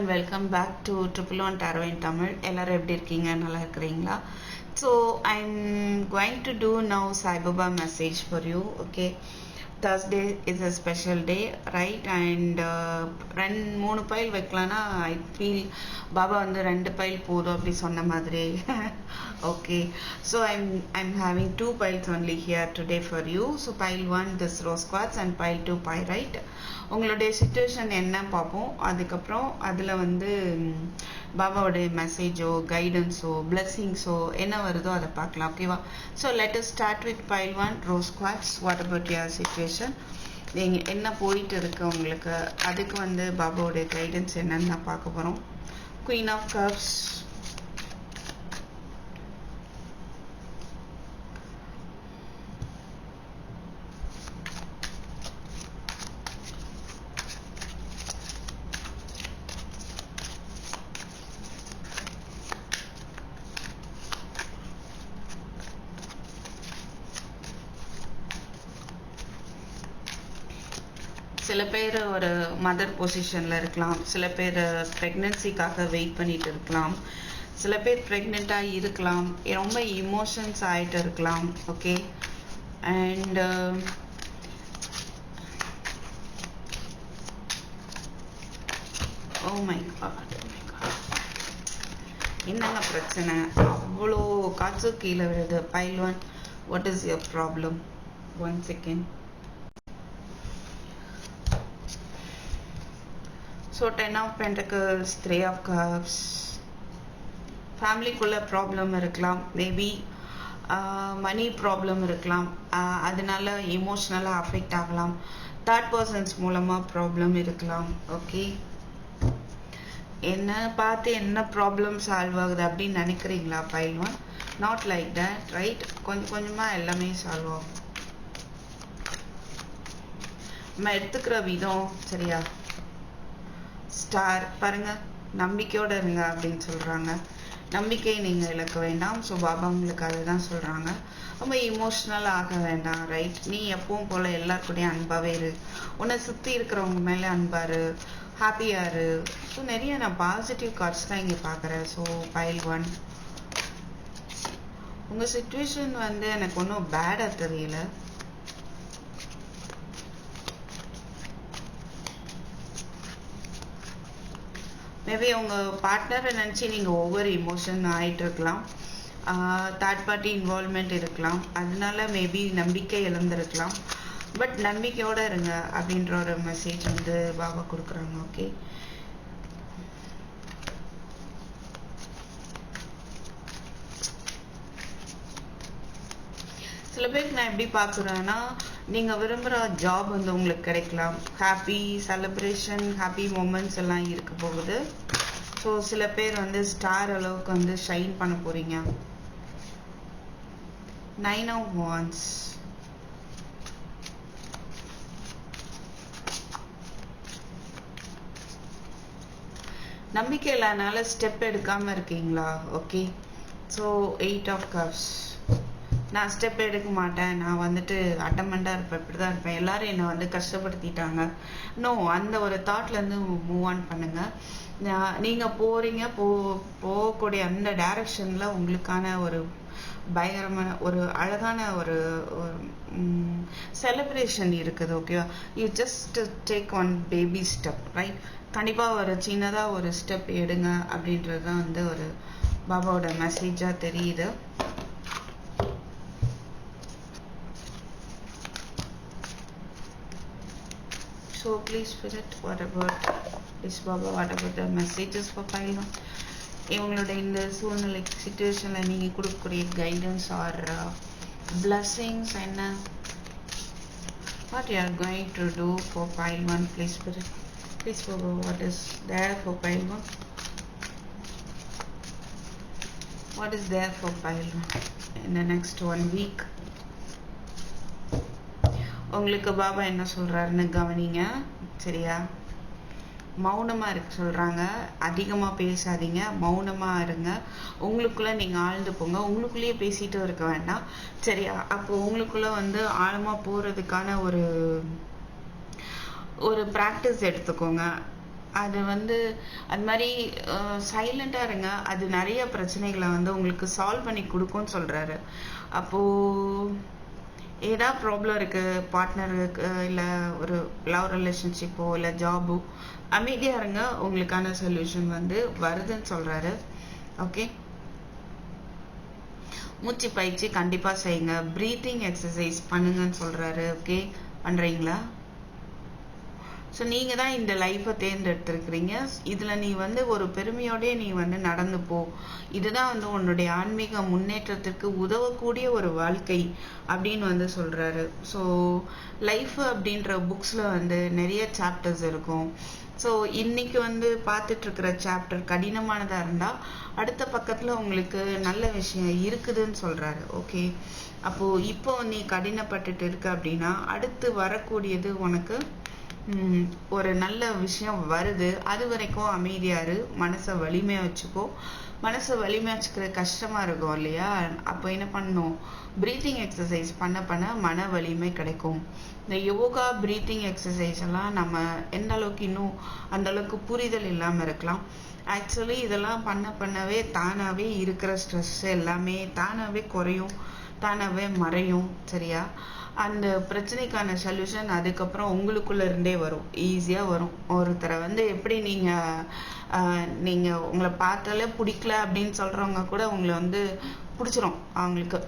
And welcome back to triple one டேரோயின் Tamil எல்லோரும் எப்படி இருக்கீங்க? நல்லா இருக்கிறீங்களா? So I am going to do now Saibaba message for you okay Thursday is a special day right and ரெண்டு மூணு pile வைக்கலான்னா I feel Baba வந்து ரெண்டு பைல் போதும் அப்படி சொன்ன மாதிரி. Okay so I'm I'm having two piles only here today for you so pile one this rose quartz and pile two by right உங்களுடைய சுச்சுவேஷன் என்ன பார்ப்போம் அதுக்கப்புறம் அதில் வந்து பாபாவுடைய மெசேஜோ கைடன்ஸோ பிளெஸ்ஸிங்ஸோ என்ன வருதோ அதை பார்க்கலாம் ஓகேவா so let start with pile one rose quartz what about your situation நீங்கள் என்ன போயிட்டு இருக்கு உங்களுக்கு? அதுக்கு வந்து பாபாவுடைய கைடன்ஸ் என்னன்னு நான் பார்க்க போகிறோம் குயின் ஆஃப் கப்ஸ் சில பேர் ஒரு மதர் பொசிஷனில் இருக்கலாம். சில பேர் ப்ரெக்னென்சிக்காக வெயிட் பண்ணிட்டு இருக்கலாம். சில பேர் ப்ரெக்னெண்ட்டாக இருக்கலாம். ரொம்ப இமோஷன்ஸ் ஆகிட்டு இருக்கலாம். Okay and oh my god என்னங்க பிரச்சனை? அவ்வளோ காற்று கீழே விழுது. Pile one what is your problem one second so ten of pentacles three of cups ஃபேமிலிக்குள்ளே problem இருக்கலாம். மேபி மணி ப்ராப்ளம் இருக்கலாம். Uh, அதனால இமோஷ்னலாக அஃபெக்ட் ஆகலாம். தேர்ட் பர்சன்ஸ் மூலமாக ப்ராப்ளம் இருக்கலாம். ஓகே என்ன பார்த்து என்ன ப்ராப்ளம் சால்வ் ஆகுது அப்படின்னு நினைக்கிறீங்களா pile one not like that right கொஞ்சம் கொஞ்சமாக எல்லாமே சால்வ் ஆகும். நம்ம எடுத்துக்கிற விதம் சரியா? ஸ்டார் பாருங்கள் நம்பிக்கையோடு இருங்க அப்படின்னு சொல்கிறாங்க நம்பிக்கை நீங்கள் இழக்க வேண்டாம். ஸோ பாபா உங்களுக்கு அதுதான் சொல்கிறாங்க ரொம்ப இமோஷ்னல் ஆக வேண்டாம் ரைட் நீ எப்பவும் போல் எல்லாருக்கூடையும் அன்பாகவே இரு. உன்னை சுற்றி இருக்கிறவங்க மேலே அன்பாரு ஹாப்பியாக இரு. ஸோ நிறைய நான் பாசிட்டிவ் கார்ட்ஸ் தான் இங்கே பார்க்குறேன் ஸோ பைல் ஒன் உங்கள் சுச்சுவேஷன் வந்து எனக்கு ஒன்றும் பேடாக தெரியல. மேபி உங்கள் பார்ட்னரை நினச்சி நீங்கள் ஒவ்வொரு இமோஷன் ஆகிட்டு இருக்கலாம். தேர்ட் பார்ட்டி இன்வால்மெண்ட் இருக்கலாம். அதனால மேபி நம்பிக்கை இழந்திருக்கலாம். பட் நம்பிக்கையோடு இருங்க அப்படின்ற ஒரு மெசேஜ் வந்து பாபா கொடுக்குறாங்க ஓகே சில பேருக்கு நான் எப்படி பார்க்குறேன்னா நீங்கள் விரும்புகிற ஜாப் வந்து உங்களுக்கு கிடைக்கலாம். ஹாப்பி செலப்ரேஷன் ஹாப்பி மூமெண்ட்ஸ் எல்லாம் இருக்க போகுது. ஸோ சில பேர் வந்து ஸ்டார் அளவுக்கு வந்து ஷைன் பண்ண போறீங்க. நைன் ஆஃப் வான்ஸ் நம்பிக்கை இல்லாதனால ஸ்டெப் எடுக்காமல் இருக்கீங்களா? Okay so eight of cups நான் ஸ்டெப் எடுக்க மாட்டேன். நான் வந்துட்டு அட்டமெண்டாக இருப்பேன். இப்படி தான் இருப்பேன். எல்லாரும் என்னை வந்து கஷ்டப்படுத்திட்டாங்க. நோ அந்த ஒரு தாட்லேருந்து மூவ் ஆன் பண்ணுங்க. நான் நீங்கள் போகிறீங்க போ போகக்கூடிய அந்த டைரக்ஷனில் உங்களுக்கான ஒரு பயங்கரமான ஒரு அழகான ஒரு செலிப்ரேஷன் இருக்குது ஓகேவா you just take one baby step right கண்டிப்பாக ஒரு சின்னதாக ஒரு ஸ்டெப் எடுங்க அப்படின்றது தான் வந்து ஒரு பாபாவோட மெசேஜாக தெரியுது. So please spirit, what about this Baba, what about the messages for file one? இவங்களோட இந்த சூழ்நிலை சுச்சுவேஷனில் நீங்கள் கொடுக்கக்கூடிய கைடன்ஸ் ஆர் பிளஸ்ஸிங்ஸ் என்ன what you are going to do for file one please spirit please Baba, what is there for file one? What is there for file one in the next one week? உங்களுக்கு பாபா என்ன சொல்கிறாருன்னு கவனிங்க. சரியா? மௌனமாக இருக்க சொல்கிறாங்க அதிகமாக பேசாதீங்க. மௌனமாக இருங்க. உங்களுக்குள்ளே நீங்கள் ஆழ்ந்து போங்க. உங்களுக்குள்ளேயே பேசிகிட்டு இருக்க வேண்டாம். சரியா? அப்போ உங்களுக்குள்ளே வந்து ஆழமாக போகிறதுக்கான ஒரு ஒரு ப்ராக்டிஸ் எடுத்துக்கோங்க. அது வந்து அது மாதிரி சைலண்டாக இருங்க. அது நிறைய பிரச்சனைகளை வந்து உங்களுக்கு சால்வ் பண்ணி கொடுக்கும்னு சொல்கிறாரு அப்போது ஏதா ப்ராப்ளம் இருக்குது பார்ட்னருக்கு இல்லை ஒரு லவ் ரிலேஷன்ஷிப்போ இல்லை ஜாபோ அமைதியாக இருங்க. உங்களுக்கான சொல்யூஷன் வந்து வருதுன்னு சொல்கிறாரு ஓகே மூச்சு பயிற்சி கண்டிப்பாக செய்யுங்க. ப்ரீத்திங் எக்ஸசைஸ் பண்ணுங்கன்னு சொல்கிறாரு ஓகே பண்ணுறீங்களா ஸோ நீங்கள் தான் இந்த லைஃப்பை தேர்ந்தெடுத்திருக்கிறீங்க. இதில் நீ வந்து ஒரு பெருமையோடே நீ வந்து நடந்து போ. இதுதான் வந்து உன்னுடைய ஆன்மீக முன்னேற்றத்திற்கு உதவக்கூடிய ஒரு வாழ்க்கை அப்படின்னு வந்து சொல்கிறாரு ஸோ லைஃப் அப்படின்ற புக்ஸில் வந்து நிறைய சாப்டர்ஸ் இருக்கும். ஸோ இன்னைக்கு வந்து பார்த்துட்ருக்கிற சாப்டர் கடினமானதாக இருந்தால் அடுத்த பக்கத்தில் உங்களுக்கு நல்ல விஷயம் இருக்குதுன்னு சொல்கிறாரு ஓகே அப்போது இப்போ நீ கடினப்பட்டுட்டு இருக்க அப்படின்னா அடுத்து வரக்கூடியது உனக்கு ஒரு நல்ல விஷயம் வருது. அது வரைக்கும் அமைதியாரு மனசை வலிமையா வச்சுக்கோ. மனசை வலிமையா வச்சுக்கிறது கஷ்டமா இருக்கும் இல்லையா? அப்போ என்ன பண்ணணும்? ப்ரீத்திங் எக்ஸசைஸ் பண்ண பண்ண மன வலிமை கிடைக்கும். இந்த யோகா ப்ரீத்திங் எக்ஸசைஸ் எல்லாம் நம்ம எந்த அளவுக்கு இன்னும் அந்த அளவுக்கு புரிதல் இல்லாம இருக்கலாம். ஆக்சுவலி இதெல்லாம் பண்ண பண்ணவே தானாவே இருக்கிற ஸ்ட்ரெஸ் எல்லாமே தானாவே குறையும். தானாவே மறையும் சரியா? அந்த பிரச்சனைக்கான சொல்யூஷன் அதுக்கப்புறம் உங்களுக்குள்ள இருந்தே வரும். ஈஸியாக வரும். ஒருத்தரை வந்து எப்படி நீங்கள் நீங்கள் உங்களை பார்த்தாலே பிடிக்கல அப்படின்னு சொல்கிறவங்க கூட உங்களை வந்து பிடிச்சிரும் அவங்களுக்கு.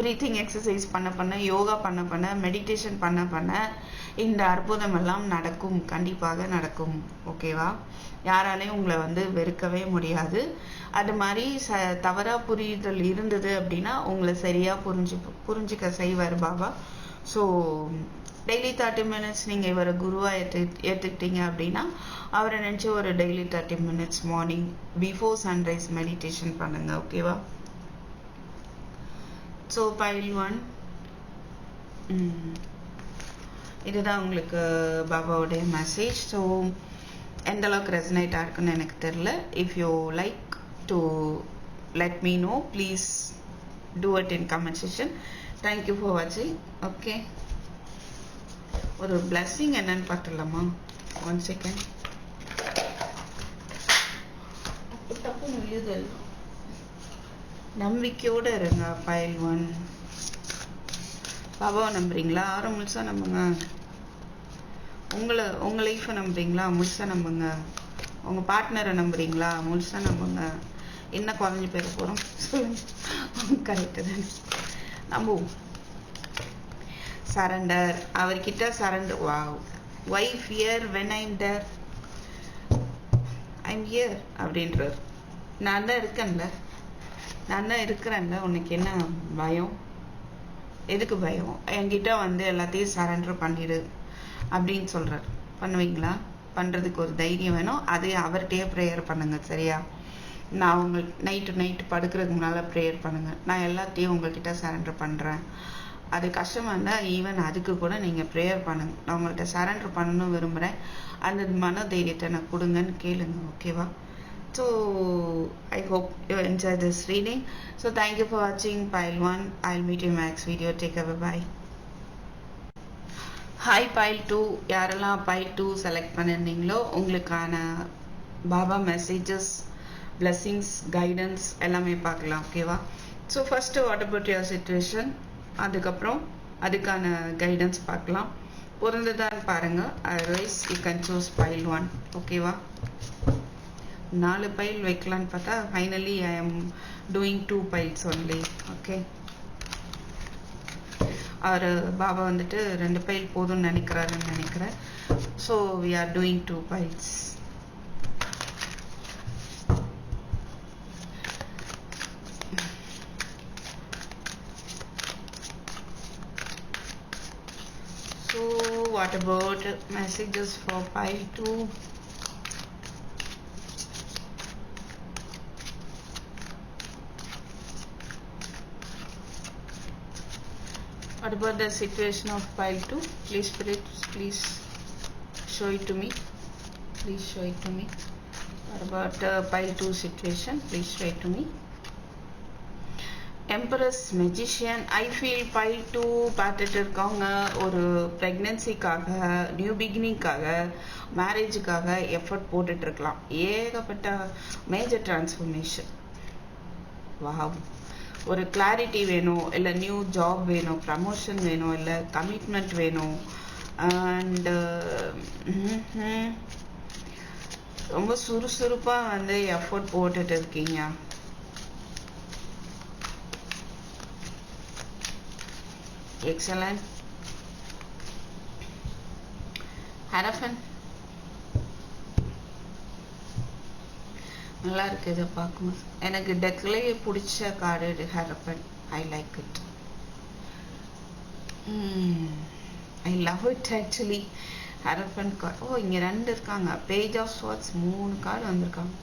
ப்ரீத்திங் எக்ஸசைஸ் பண்ண பண்ண யோகா பண்ண பண்ண மெடிடேஷன் பண்ண பண்ண இந்த அற்புதம் எல்லாம் நடக்கும். கண்டிப்பாக நடக்கும். ஓகேவா யாராலையும் உங்களை வந்து வெறுக்கவே முடியாது. அது மாதிரி ச தவறாக புரிதல் இருந்தது அப்படின்னா உங்களை சரியாக புரிஞ்சு புரிஞ்சுக்க செய்வார் Baba. So daily thirty minutes நீங்கள் இவரை குருவாக ஏற்று ஏற்றுக்கிட்டீங்க அப்படின்னா அவரை நினச்சி ஒரு daily thirty minutes morning before sunrise meditation பண்ணுங்கள் ஓகேவா ஸோ பைல் ஒன் இதுதான் உங்களுக்கு பாபாவுடைய மெசேஜ் ஸோ எந்த அளவுக்கு ரெசனேட் ஆயிருக்குன்னு எனக்கு தெரில if you like to let me know please do it in comment section thank you for வாட்சிங் ஓகே ஒரு blessing என்னன்னு பார்த்துடலாமா? ஒன் செகண்ட் டப்புன்னு விழுது எல்லாம். நம்பிக்கையோடு இருங்க ஃபைல் ஒன் பாபாவை நம்புறீங்களா? ஆறு முழுசா நம்புங்க. உங்களை உங்கள் லைஃப்பை நம்புறீங்களா? முழுசா நம்புங்க. உங்கள் பார்ட்னரை நம்புறீங்களா? முழுசா நம்புங்க. என்ன குறைஞ்சி பேர் போகிறோம் சொல்லுங்க. கரெக்டு தான். நம்புவோம். சரண்டர் அவர்கிட்ட சரண்டர் வா why fear when I'm there I'm here அப்படின்றார். நான் தான் இருக்கேன்ல. நான் தான் இருக்கிறேன்ல உனக்கு என்ன பயம்? எதுக்கு பயம்? என்கிட்ட வந்து எல்லாத்தையும் சரண்டர் பண்ணிடு அப்படின்னு சொல்கிறார் பண்ணுவீங்களா? பண்ணுறதுக்கு ஒரு தைரியம் வேணும். அதே அவர்கிட்டயே ப்ரேயர் பண்ணுங்க சரியா? நான் உங்களுக்கு நைட்டு நைட்டு படுக்கிறதுக்கு முன்னால் ப்ரேயர் பண்ணுங்கள் நான் எல்லாத்தையும் உங்கள்கிட்ட சரண்டர் பண்ணுறேன் அது கஷ்டமா இருந்தால் ஈவன் அதுக்கு கூட நீங்கள் ப்ரேயர் பண்ணுங்கள் நான் உங்கள்கிட்ட சரண்டர் பண்ணணும்னு விரும்புகிறேன் அந்த மன தைரியத்தை எனக்கு கொடுங்கன்னு கேளுங்க ஓகேவா so I hope you enjoy this for so pile for I'll pile one in meet next maths video take Bye bye. Hi pile two யாரெல்லாம் பைல் டூ செலக்ட் பண்ணியிருந்தீங்களோ உங்களுக்கான பாபா மெசேஜஸ் blessings கைடன்ஸ் எல்லாமே பார்க்கலாம் ஓகேவா so first what about your situation அதுக்கப்புறம் அதுக்கான guidance பார்க்கலாம். பொருந்துதான்னு பாருங்க. Otherwise you can choose pile one ஓகேவா நாலு பைல் வைக்கலான்னு பார்த்தா finally I am doing two piles only okay அவர் பாபா வந்துட்டு ரெண்டு பைல் போதும்னு நினைக்கிறாருன்னு நினைக்கிறேன். So we are doing two piles so what about messages for pile two about the situation of pile 2? Please spirit, please show it to me. Please show it to me. What about uh, pile 2 situation? Please show it to me. Empress magician I feel feel to பார்த்துட்டு இருக்கவங்க ஒரு ப்ரெக்னென்சிக்காக new பிகினிங்காக மேரேஜுக்காக effort போட்டுட்ருக்கலாம் ஏகப்பட்ட major transformation wow ஒரு clarity வேணும் இல்லை new job வேணும் promotion வேணும் இல்லை கமிட்மெண்ட் வேணும். அண்டு uh, ரொம்ப சுறுசுறுப்பாக வந்து எஃபோர்ட் போட்டுட்டு இருக்கீங்க. எக்ஸலண்ட் ஹரஃபன் நல்லா இருக்கு இதை பார்க்கும்போது. எனக்கு டெக்லேயே பிடிச்ச கார்டு இது hierophant. I like it I love it actually hierophant card ஓ இங்கே ரெண்டு இருக்காங்க. பேஜ் ஆஃப் ஸ்வாட்ஸ் மூணு கார்டு வந்திருக்காங்க.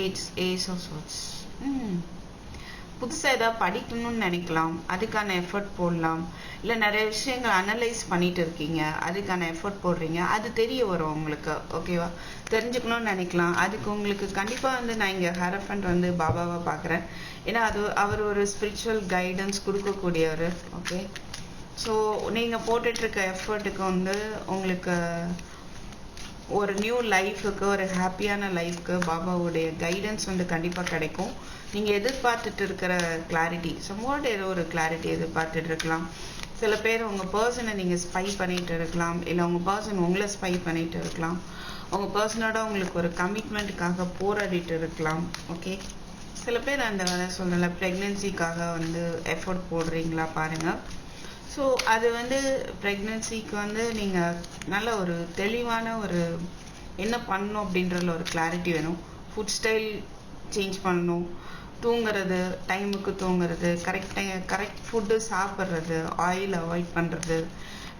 ஏஜ் ஏஜ் ஆஃப் ஸ்வாட்ஸ் ம் புதுசாக ஏதாவது படிக்கணும்னு நினைக்கலாம். அதுக்கான எஃபர்ட் போடலாம். இல்லை நிறைய விஷயங்கள் அனலைஸ் பண்ணிட்டு இருக்கீங்க. அதுக்கான எஃபர்ட் போடுறீங்க. அது தெரிய வரும் உங்களுக்கு. ஓகேவா தெரிஞ்சுக்கணும்னு நினைக்கலாம். அதுக்கு உங்களுக்கு கண்டிப்பாக வந்து நான் இங்கே ஹரஃபண்ட் வந்து பாபாவை பார்க்குறேன். ஏன்னா அது அவர் ஒரு ஸ்பிரிச்சுவல் கைடன்ஸ் கொடுக்கக்கூடியவர். ஓகே ஸோ நீங்கள் போட்டுட்ருக்க எஃபர்ட்டுக்கு வந்து உங்களுக்கு ஒரு நியூ லைஃபுக்கு ஒரு ஹாப்பியான லைஃப்க்கு பாபாவுடைய கைடன்ஸ் வந்து கண்டிப்பாக கிடைக்கும். நீங்கள் எதிர்பார்த்துட்டு இருக்கிற கிளாரிட்டி சம்வாட் ஏதோ ஒரு கிளாரிட்டி எதிர்பார்த்துட்டு இருக்கலாம் சில பேர் உங்கள் பர்சனை நீங்கள் ஸ்பை பண்ணிகிட்டு இருக்கலாம் இல்லை உங்கள் பர்சன் உங்களை ஸ்பை பண்ணிகிட்டு இருக்கலாம் உங்கள் பர்சனோட உங்களுக்கு ஒரு கமிட்மெண்ட்டுக்காக போராடிட்டு இருக்கலாம் ஓகே சில பேர் அந்த சொல்லல ப்ரெக்னென்சிக்காக வந்து எஃபோர்ட் போடுறீங்களா பாருங்கள் ஸோ அது வந்து ப்ரெக்னென்சிக்கு வந்து நீங்கள் நல்ல ஒரு தெளிவான ஒரு என்ன பண்ணணும் அப்படின்றதுல ஒரு கிளாரிட்டி வேணும். ஃபுட் ஸ்டைல் சேஞ்ச் பண்ணணும். தூங்குறது டைமுக்கு தூங்குறது கரெக்ட் டைம் கரெக்ட் ஃபுட்டு சாப்பிட்றது ஆயில் அவாய்ட் பண்ணுறது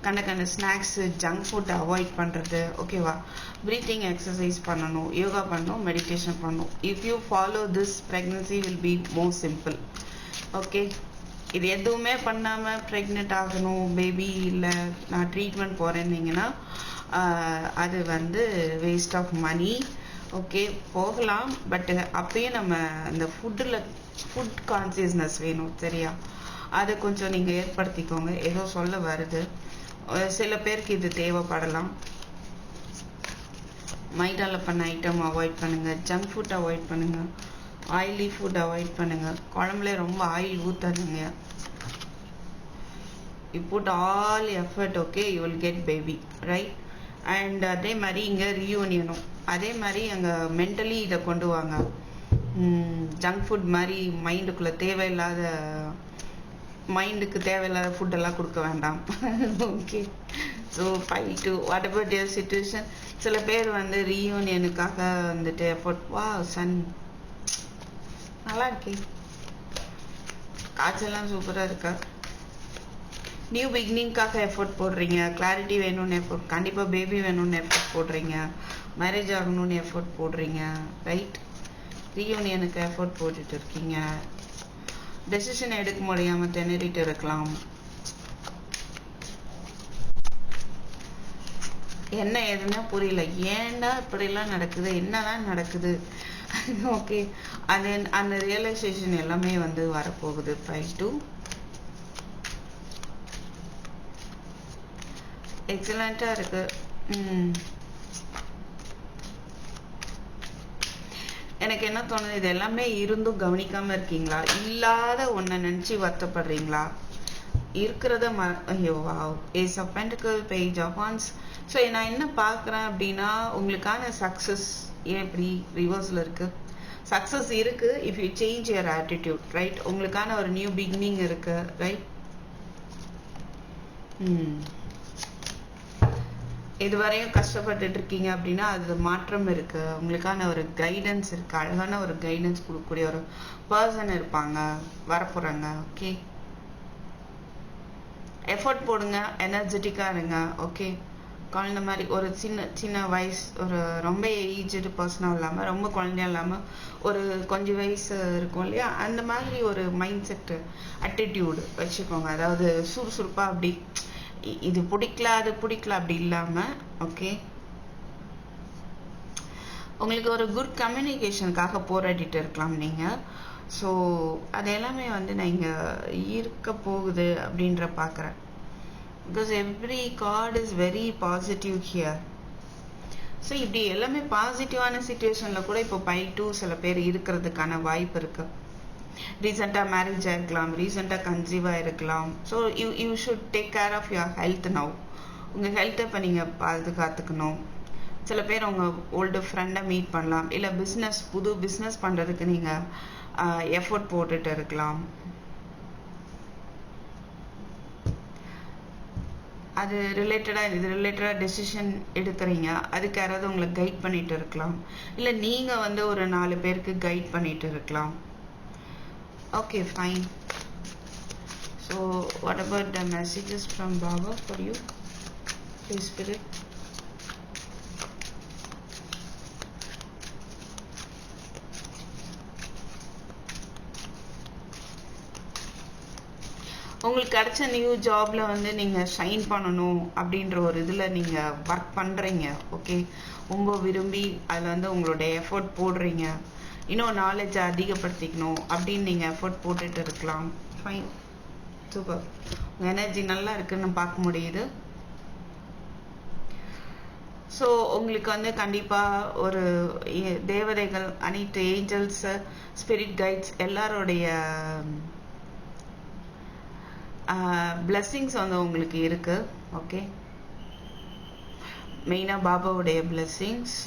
கண்ட கண்ட ஸ்நாக்ஸு ஜங்க் ஃபுட் அவாய்ட் பண்ணுறது ஓகேவா ப்ரீத்திங் எக்ஸசைஸ் பண்ணணும் யோகா பண்ணணும் மெடிடேஷன் பண்ணணும். If you follow this pregnancy will be more simple okay இது எதுவுமே பண்ணாமல் ப்ரெக்னென்ட் ஆகணும் பேபி இல்லை நான் ட்ரீட்மெண்ட் போகிறேன்னீங்கன்னா அது வந்து வேஸ்ட் ஆஃப் மணி ஓகே போகலாம். பட் அப்பயும் நம்ம அந்த ஃபுட்டில் ஃபுட் கான்சியஸ்னஸ் வேணும் சரியா? அதை கொஞ்சம் நீங்கள் ஏற்படுத்திக்கோங்க. ஏதோ சொல்ல வருது. சில பேருக்கு இது தேவைப்படலாம். மைதாவில் பண்ண ஐட்டம் அவாய்ட் பண்ணுங்கள் ஜங்க் ஃபுட் அவாய்ட் பண்ணுங்கள் ஆயிலி ஃபுட் அவாய்ட் பண்ணுங்கள் குழம்புல ரொம்ப oil ஊற்றாதீங்க you put all effort okay you will get baby right and அதே மாதிரி இங்கே ரீயூனியனும் அதே மாதிரி அங்கே மென்டலி இதை கொண்டு வாங்க. ஜங்க் ஃபுட் மாதிரி மைண்டுக்குள்ளே தேவையில்லாத மைண்டுக்கு தேவையில்லாத ஃபுட்டெல்லாம் கொடுக்க வேண்டாம். Okay so five to what about your situation சில பேர் வந்து ரீயூனியனுக்காக வந்துட்டு எஃபோர்ட் வா சன் நல்லா இருக்கே காய்ச்சல்லாம் சூப்பராக இருக்கா? நியூ பிகினிங்காக எஃபோர்ட் போடுறீங்க. கிளாரிட்டி வேணும்னு எஃபோர்ட் கண்டிப்பாக பேபி வேணும்னு எஃபோர்ட் போடுறீங்க. மேரேஜ் ஆகணும்னு எஃபோர்ட் போடுறீங்க. ரைட் ரீயூனியனுக்கு எஃபோர்ட் போட்டுட்டு இருக்கீங்க. டெசிஷன் எடுக்க முடியாமல் திணறிட்டு இருக்கலாம். என்ன ஏதுன்னா புரியல. ஏன்டா இப்படிலாம் நடக்குது? என்னதான் நடக்குது? ஓகே அது அந்த ரியலைசேஷன் எல்லாமே வந்து வரப்போகுது ஃபைவ் டூ எக்ஸலண்ட்டாக இருக்கு. எனக்கு என்ன தோணுது இது எல்லாமே இருந்தும் கவனிக்காமல் இருக்கீங்களா? இல்லாத ஒன்றை நினச்சி வருத்தப்படுறீங்களா? இருக்கிறத ம ஐயோ wow ace of pentacle page of wands so நான் என்ன பார்க்குறேன் அப்படின்னா உங்களுக்கான சக்ஸஸ் ஏன் இப்படி ரிவர்ஸில் இருக்குது சக்ஸஸ் இருக்கு if you change your attitude right உங்களுக்கான ஒரு நியூ பிகினிங் இருக்கு ரைட் ம் hmm. இதுவரையும் கஷ்டப்பட்டுட்டு இருக்கீங்க அப்படின்னா அது மாற்றம் இருக்கு. உங்களுக்கான ஒரு கைடன்ஸ் இருக்கு. அழகான ஒரு கைடன்ஸ் கொடுக்கக்கூடிய ஒரு பர்சன் இருப்பாங்க வரப்போறாங்க ஓகே எஃபர்ட் போடுங்க எனர்ஜெட்டிக்காக இருங்க ஓகே குழந்த மாதிரி ஒரு சின்ன சின்ன வயசு ஒரு ரொம்ப ஏஜ்டு பர்சனாக இல்லாமல் ரொம்ப குழந்தையா இல்லாமல் ஒரு கொஞ்சம் வயசு இருக்கும் இல்லையா? அந்த மாதிரி ஒரு மைண்ட் செட்டு அட்டிடியூடு வச்சுக்கோங்க. அதாவது சுறுசுறுப்பாக அப்படி இது பிடிக்கல அது பிடிக்கல அப்படி இல்லாமல் ஓகே உங்களுக்கு ஒரு குட் கம்யூனிகேஷனுக்காக போராடிட்டு இருக்கலாம் நீங்கள் ஸோ அது எல்லாமே வந்து நான் இங்கே இருக்க போகுது அப்படின்ற பார்க்குறேன் because every card is very positive here so இப்படி எல்லாமே பாசிட்டிவான சுச்சுவேஷனில் கூட இப்போ பை டூ சில பேர் இருக்கிறதுக்கான வாய்ப்பு இருக்கு. ரீசெண்டாக மேரேஜ் ஆகிருக்கலாம் ரீசெண்டாக கன்சீவாக இருக்கலாம் so you you should take care of your health now உங்கள் ஹெல்த்தை இப்போ நீங்கள் பாதுகாத்துக்கணும். சில பேர் உங்கள் ஓல்டு ஃப்ரெண்டை மீட் பண்ணலாம். இல்லை பிஸ்னஸ் புது பிஸ்னஸ் பண்ணுறதுக்கு நீங்கள் எஃபோர்ட் போட்டுட்டு இருக்கலாம். அது ரிலேட்டடாக இது ரிலேட்டடாக டெசிஷன் எடுக்கிறீங்க. அதுக்கு யாராவது உங்களை கைட் பண்ணிட்டு இருக்கலாம். இல்லை நீங்கள் வந்து ஒரு நாலு பேருக்கு கைட் பண்ணிட்டு இருக்கலாம். Okay fine so what about the messages from Baba for you please spirit உங்களுக்கு கிடைச்ச நியூ ஜாப்ல வந்து நீங்க ஷைன் பண்ணணும் அப்படின்ற ஒரு இதுல நீங்க ஒர்க் பண்றீங்க ஓகே ரொம்ப விரும்பி அதுல வந்து உங்களுடைய எஃபோர்ட் போடுறீங்க. இன்னும் நாலேஜ் அதிகப்படுத்திக்கணும் அப்படின்னு நீங்க எஃபோர்ட் போட்டுட்டு இருக்கலாம். ஃபைன் சூப்பர் உங்க எனர்ஜி நல்லா இருக்குன்னு பார்க்க முடியுது. ஸோ உங்களுக்கு வந்து கண்டிப்பாக ஒரு ஏ- தேவதைகள் அனைத்து ஏஞ்சல்ஸு ஸ்பிரிட் கைட்ஸ் எல்லாருடைய பிளெஸ்ஸிங்ஸ் வந்து உங்களுக்கு இருக்கு. ஓகே மெயினாக பாபாவுடைய பிளெஸ்ஸிங்ஸ்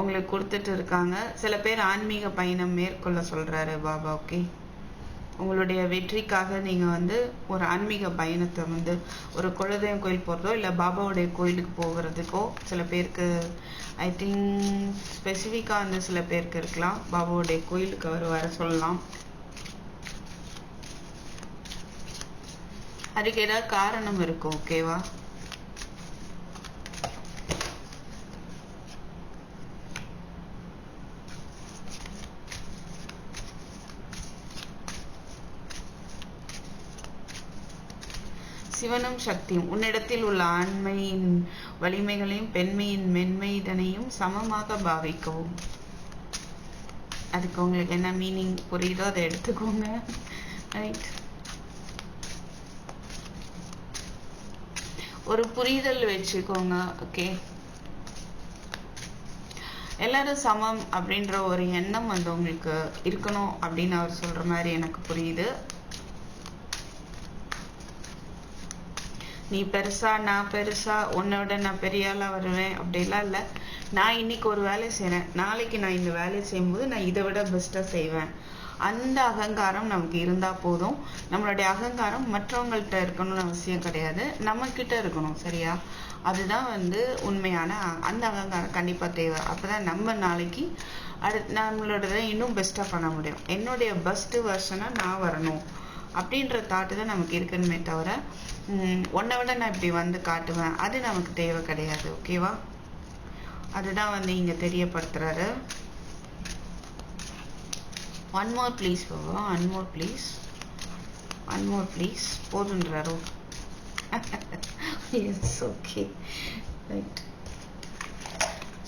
உங்களுக்கு கொடுத்துட்டு இருக்காங்க. சில பேர் ஆன்மீக பயணம் மேற்கொள்ள சொல்கிறாரு பாபா ஓகே உங்களுடைய வெற்றிக்காக நீங்கள் வந்து ஒரு ஆன்மீக பயணத்தை வந்து ஒரு குலதெய்வம் கோயில் போகிறதோ இல்லை பாபாவுடைய கோயிலுக்கு போகிறதுக்கோ சில பேருக்கு ஐ திங்க் ஸ்பெசிஃபிக்காக வந்து சில பேருக்கு இருக்கலாம். பாபாவுடைய கோயிலுக்கு அவர் வர சொல்லலாம். அதுக்கு ஏதாவது காரணம் இருக்கும் ஓகேவா சிவனும் சக்தியும் உன்னிடத்தில் உள்ள ஆண்மையின் வலிமைகளையும் பெண்மையின் மென்மைதனையும் சமமாக பாவிக்கவும். அதுக்கு உங்களுக்கு என்ன மீனிங் புரியுதோ? அதை எடுத்துக்கோங்க. ரைட் ஒரு புரிதல் வச்சுக்கோங்க ஓகே எல்லாரும் சமம் அப்படின்ற ஒரு எண்ணம் வந்து உங்களுக்கு இருக்கணும் அப்படின்னு அவர் சொல்ற மாதிரி எனக்கு புரியுது. நீ பெருசா நான் பெருசா உன்னோட நான் பெரிய ஆளா வருவேன் அப்படிலாம் இல்லை. நான் இன்னைக்கு ஒரு வேலை செய்யறேன் நாளைக்கு நான் இந்த வேலையை செய்யும்போது நான் இதை விட பெஸ்டா செய்வேன். அந்த அகங்காரம் நமக்கு இருந்தால் போதும். நம்மளுடைய அகங்காரம் மற்றவங்கள்ட்ட இருக்கணும்னு அவசியம் கிடையாது. நம்மக்கிட்ட இருக்கணும் சரியா? அதுதான் வந்து உண்மையான அந்த அகங்காரம் கண்டிப்பாக தேவை. அப்போ தான் நம்ம நாளைக்கு அடுத்து நம்மளோட இன்னும் பெஸ்ட்டாக பண்ண முடியும். என்னுடைய பெஸ்ட்டு வெர்ஷனா நான் வரணும். அப்படின்ற தாட்டு தான் நமக்கு இருக்கணுமே தவிர ஒன்றை விட நான் இப்படி வந்து காட்டுவேன். அது நமக்கு தேவை கிடையாது ஓகேவா அதுதான் வந்து இங்கே தெரியப்படுத்துறாரு. One more please Baba one more please one more please போதுன்றாரோ yes okay right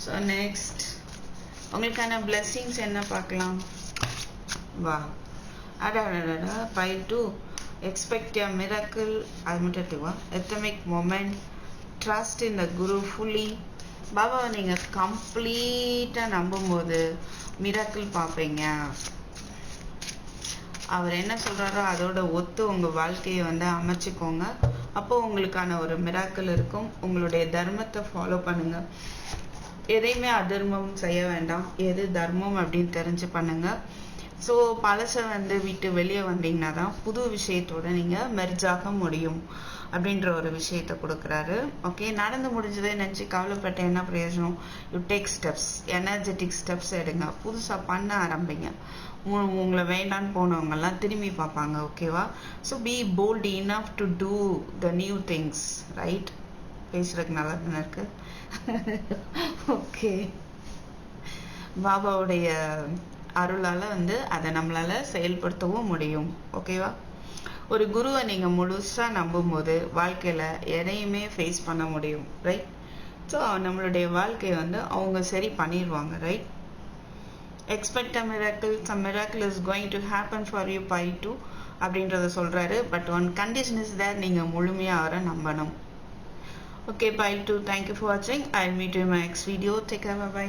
so next உங்களுக்கான பிளெஸ்ஸிங்ஸ் என்ன பார்க்கலாம்? வா. அடாடா file two expect a miracle அது மட்டும் எடுத்துக்குவா எத்தமிக் மொமெண்ட் ட்ரஸ்ட் இந்த குரு ஃபுல்லி பாபாவை நீங்கள் கம்ப்ளீட்டாக நம்பும்போது மிராக்கிள் பார்ப்பீங்க. அவர் என்ன சொல்கிறாரோ அதோட ஒத்து உங்கள் வாழ்க்கையை வந்து அமைச்சிக்கோங்க. அப்போ உங்களுக்கான ஒரு மிராக்கள் இருக்கும். உங்களுடைய தர்மத்தை ஃபாலோ பண்ணுங்க. எதையுமே அதர்மம் செய்ய வேண்டாம். எது தர்மம் அப்படின்னு தெரிஞ்சு பண்ணுங்க. ஸோ பழசை வந்து விட்டு வெளியே வந்தீங்கன்னா தான் புது விஷயத்தோட நீங்கள் மெர்ஜாக முடியும் அப்படின்ற ஒரு விஷயத்த கொடுக்குறாரு. ஓகே நடந்து முடிஞ்சதை நினச்சி கவலைப்பட்ட என்ன பிரயோஜனம்? You take steps energetic steps எடுங்க. புதுசாக பண்ண ஆரம்பிங்க. உங்களை வேண்டான்னு போனவங்கெல்லாம் திரும்பி பார்ப்பாங்க ஓகேவா so be bold enough to do the new things right பேசுறதுக்கு நல்லா தானே இருக்கு? ஓகே பாபாவுடைய அருளால் வந்து அதை நம்மளால் செயல்படுத்தவும் முடியும் ஓகேவா ஒரு குருவை நீங்கள் முழுசாக நம்பும்போது வாழ்க்கையில் எதையுமே ஃபேஸ் பண்ண முடியும் ரைட் ஸோ நம்மளுடைய வாழ்க்கையை வந்து அவங்க சரி பண்ணிடுவாங்க right expect a miracle some miracle is going to happen for you by two அப்படின்றத சொல்கிறாரு but one condition is there நீங்கள் முழுமையாக அவரை நம்பணும். Okay bye to thank you for வாட்சிங் I meet you my next video take care bye